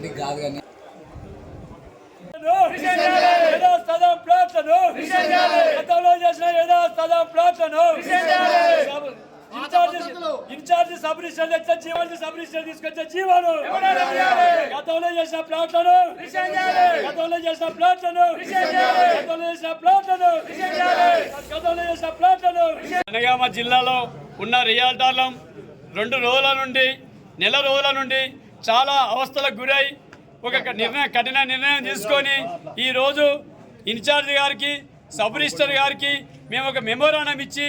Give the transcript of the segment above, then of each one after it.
ఎందుకు కాదు కానీ. ఏదో ప్లాట్లను గతంలో చేసిన ఏదో ప్లాట్లను సబ్- ఇన్ఛార్జ్ సబ్ రిజిస్టర్ తెచ్చే జీవాన్ని సబ్ రిజిస్టర్ తీసుకొచ్చే జీవాలు గతంలో చేసిన ప్లాట్లను గతంలో చేసిన ప్లాట్లను గతంలో చేసిన ప్లాట్లను గతంలో చేసిన ప్లాట్లను జనగామ జిల్లాలో ఉన్న రియాల్టర్లం రెండు రోజుల నుండి నెల రోజుల నుండి చాలా అవస్థలకు గురై ఒక నిర్ణయం కఠిన నిర్ణయం తీసుకొని ఈరోజు ఇన్ఛార్జ్ గారికి సబ్ రిజిస్టర్ గారికి మేము ఒక మెమోరాండం ఇచ్చి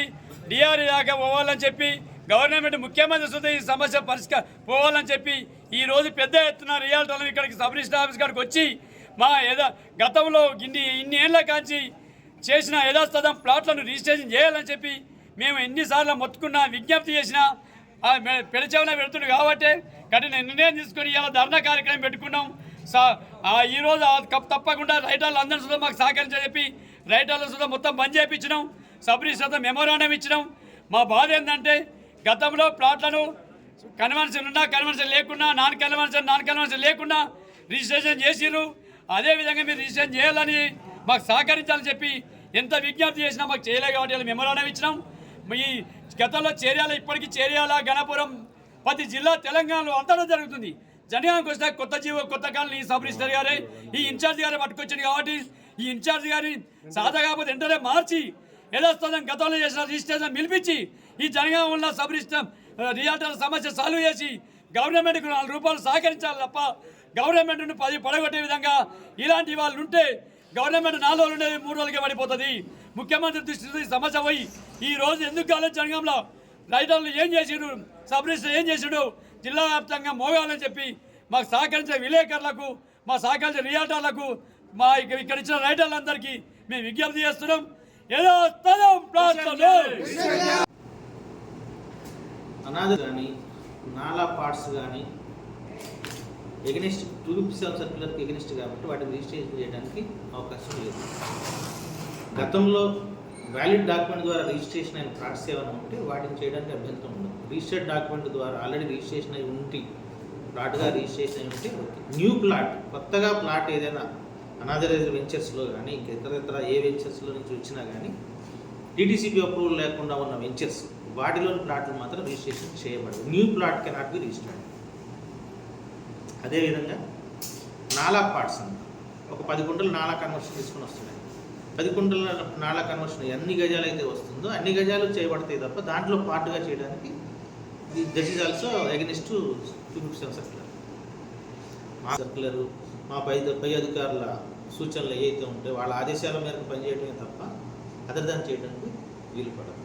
డిఆర్ఏ దాకా పోవాలని చెప్పి గవర్నమెంట్ ముఖ్యమంత్రి సుధా ఈ సమస్య పరిష్కార పోవాలని చెప్పి ఈ రోజు పెద్ద ఎత్తున రియాల్టర్లు ఇక్కడికి సబ్ రిజిస్టర్ ఆఫీస్ కాడికి వచ్చి మా ఏదో గతంలో ఇన్ని ఇన్ని ఏళ్ళ కాంచి చేసిన యథాస్థతం ప్లాట్లను రిజిస్ట్రేషన్ చేయాలని చెప్పి మేము ఎన్నిసార్లు మొత్తుకున్నా విజ్ఞప్తి చేసినా పెడచెవిన పెడుతుంది కాబట్టి కఠిన నిర్ణయం తీసుకొని ఇలా ధర్నా కార్యక్రమం పెట్టుకున్నాం. సా ఈరోజు తప్పకుండా రైటర్లు అందరూ సుధా మాకు సహకరించని చెప్పి రైటర్లు సుధా మొత్తం బంద్ చేయించినాం సబ్రీ రిజిస్టర్ మెమోరాండం ఇచ్చినాం. మా బాధ ఏంటంటే గతంలో ప్లాట్లను కన్వెన్షన్ ఉన్నా కన్వెన్షన్ లేకున్నా నాన్ కన్వెన్షన్ నాన్ కన్వెన్షన్ లేకున్నా రిజిస్ట్రేషన్ చేసిర్రు. అదేవిధంగా మీరు రిజిస్ట్రేషన్ చేయాలని మాకు సహకరించాలని చెప్పి ఎంత విజ్ఞప్తి చేసినా మాకు చేయలే కాబట్టి మెమోరాండం ఇచ్చినాం. ఈ గతంలో చేర్యాల ఇప్పటికీ చేర్యాల గణపురం ప్రతి జిల్లా తెలంగాణలో అంతటా జరుగుతుంది. జనగానికి వస్తే కొత్త జీవో కొత్త కాలనీ సబ్ రిజిస్టర్ గారే ఈ ఇన్ఛార్జ్ గారే పట్టుకొచ్చాడు కాబట్టి ఈ ఇన్ఛార్జ్ గారిని సాదా కాకపోతే వెంటనే మార్చి యథాస్థానం గతంలో చేసిన రిజిస్ట్రేషన్ పిలిపించి ఈ జనగామ ఉన్న సబ్ రిజిస్టర్ రియాల్టర్ సమస్య సాల్వ్ చేసి గవర్నమెంట్కు నాలుగు రూపాయలు సహకరించాలి తప్ప గవర్నమెంట్ను పది పడగొట్టే విధంగా ఇలాంటి వాళ్ళు ఉంటే గవర్నమెంట్ నాలుగు రోజులు ఉండేది మూడు రోజులకే పడిపోతుంది. ముఖ్యమంత్రి దృష్టి సమస్య పోయి ఈ రోజు ఎందుకు కాలేదు జనగంలో రైతులు ఏం చేసిండు సబ్ ఏం చేసాడు? జిల్లా వ్యాప్తంగా మోగాలని చెప్పి మాకు సహకరించే విలేకరులకు మా సహకరించే రియాటర్లకు మా ఇక్కడ ఇచ్చిన రైటర్లందరికీ మేము విజ్ఞప్తి చేస్తున్నాం. ఏదో స్థలం ప్రాంతంలో అనాథ కానీ నాలా పార్ట్స్ కానీ ఎగనిస్ట్ టూలిప్ సెవెన్ సర్క్యులర్కి ఎగనిస్ట్ కాబట్టి వాటిని రిజిస్ట్రేషన్ చేయడానికి అవకాశం లేదు. గతంలో వ్యాలిడ్ డాక్యుమెంట్ ద్వారా రిజిస్ట్రేషన్ అయిన ప్లాట్స్ ఏమైనా ఉంటే వాటిని చేయడానికి అభ్యంతరం ఉండదు. రిజిస్టర్డ్ డాక్యుమెంట్ ద్వారా ఆల్రెడీ రిజిస్ట్రేషన్ అయి ఉంటే ప్లాట్గా రిజిస్ట్రేషన్ అయి ఉంటే న్యూ ప్లాట్ కొత్తగా ప్లాట్ ఏదైనా అనాథరైజ్డ్ వెంచర్స్లో కానీ ఇంకా ఇతర ఇతర ఏ వెంచర్స్లో నుంచి వచ్చినా కానీ టీటీసీపీ అప్రూవల్ లేకుండా ఉన్న వెంచర్స్ వాటిలోని ప్లాట్లు మాత్రం రిజిస్ట్రేషన్ చేయబడదు new plot cannot be registered. అదేవిధంగా నాలా పార్ట్స్ అంట ఒక పది గుంటలు నాలా కన్వర్షన్ తీసుకుని వస్తున్నాయి. పది కుంటల నాలా కన్వర్షన్ ఎన్ని గజాలు అయితే వస్తుందో అన్ని గజాలు చేయబడతాయి తప్ప దాంట్లో పార్ట్గా చేయడానికి that is also against circular మా సర్క్యులర్ మా పై పై అధికారుల సూచనలు ఏవైతే ఉంటాయో వాళ్ళ ఆదేశాల మేరకు పనిచేయడమే తప్ప అదర్ దాన్ని చేయడానికి వీలు పడదు